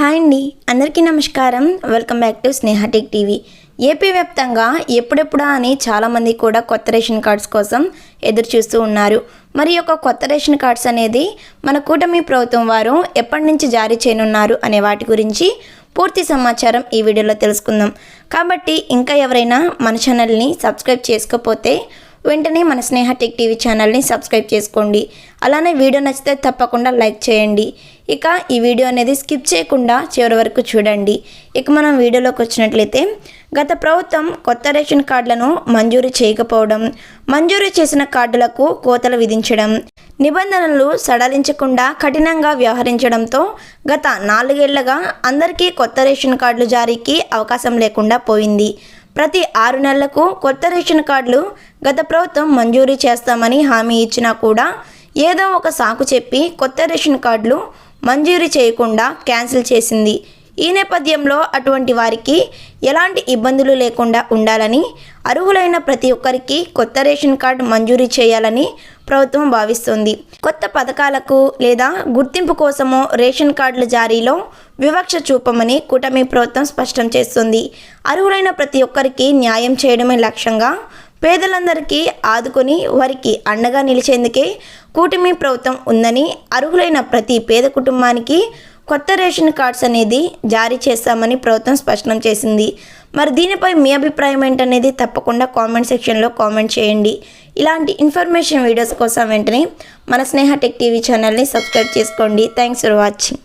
Hi అండి అందరికీ నమస్కారం. Welcome back to Sneha tech TV AP వ్యాప్తంగా ఎప్పుడెప్పుడా అని చాలామంది కూడా కొత్త రేషన్ కార్డ్స్ కోసం ఎదురు చూస్తూ ఉన్నారు. మరి యొక్క కొత్త రేషన్ కార్డ్స్ అనేది మన కూటమి ప్రభుత్వం వారు ఎప్పటి నుంచి జారీ చేయనున్నారు అనే వాటి గురించి పూర్తి సమాచారం ఈ వీడియోలో తెలుసుకుందాం. కాబట్టి ఇంకా ఎవరైనా మన ఛానల్ని సబ్స్క్రైబ్ చేసుకోకపోతే వెంటనే మన స్నేహ టెక్ టీవీ ఛానల్ని సబ్స్క్రైబ్ చేసుకోండి. అలానే వీడియో నచ్చితే తప్పకుండా లైక్ చేయండి. ఇక ఈ వీడియో అనేది స్కిప్ చేయకుండా చివరి వరకు చూడండి. ఇక మనం వీడియోలోకి వచ్చినట్లయితే గత ప్రభుత్వం కొత్త రేషన్ కార్డులను మంజూరు చేయకపోవడం మంజూరు చేసిన కార్డులకు కోతలు విధించడం నిబంధనలు సడలించకుండా కఠినంగా వ్యవహరించడంతో గత నాలుగేళ్ళగా అందరికీ కొత్త రేషన్ కార్డులు జారీకి అవకాశం లేకుండా పోయింది. ప్రతి ఆరు నెలలకు కొత్త రేషన్ కార్డులు గత ప్రభుత్వం మంజూరు చేస్తామని హామీ ఇచ్చినా కూడా ఏదో ఒక సాకు చెప్పి కొత్త రేషన్ కార్డులు మంజూరు చేయకుండా క్యాన్సిల్ చేసింది. ఈ నేపథ్యంలో అటువంటి వారికి ఎలాంటి ఇబ్బందులు లేకుండా ఉండాలని అర్హులైన ప్రతి ఒక్కరికి కొత్త రేషన్ కార్డు మంజూరు చేయాలని ప్రభుత్వం భావిస్తుంది. కొత్త పథకాలకు లేదా గుర్తింపు కోసమో రేషన్ కార్డుల జారీలో వివక్ష చూపమని కూటమి ప్రభుత్వం స్పష్టం చేస్తుంది. అర్హులైన ప్రతి ఒక్కరికి న్యాయం చేయడమే లక్ష్యంగా పేదలందరికీ ఆదుకొని వారికి అండగా నిలిచేందుకే కూటమి ప్రభుత్వం ఉందని అర్హులైన ప్రతి పేద కుటుంబానికి కొత్త రేషన్ కార్డ్స్ అనేది జారీ చేస్తామని ప్రభుత్వం స్పష్టం చేసింది. మరి దీనిపై మీ అభిప్రాయం ఏంటనేది తప్పకుండా కామెంట్ సెక్షన్లో కామెంట్ చేయండి. ఇలాంటి ఇన్ఫర్మేషన్ వీడియోస్ కోసం వెంటనే మన స్నేహ టెక్ టీవీ ఛానల్ని సబ్స్క్రైబ్ చేసుకోండి. Thanks for watching.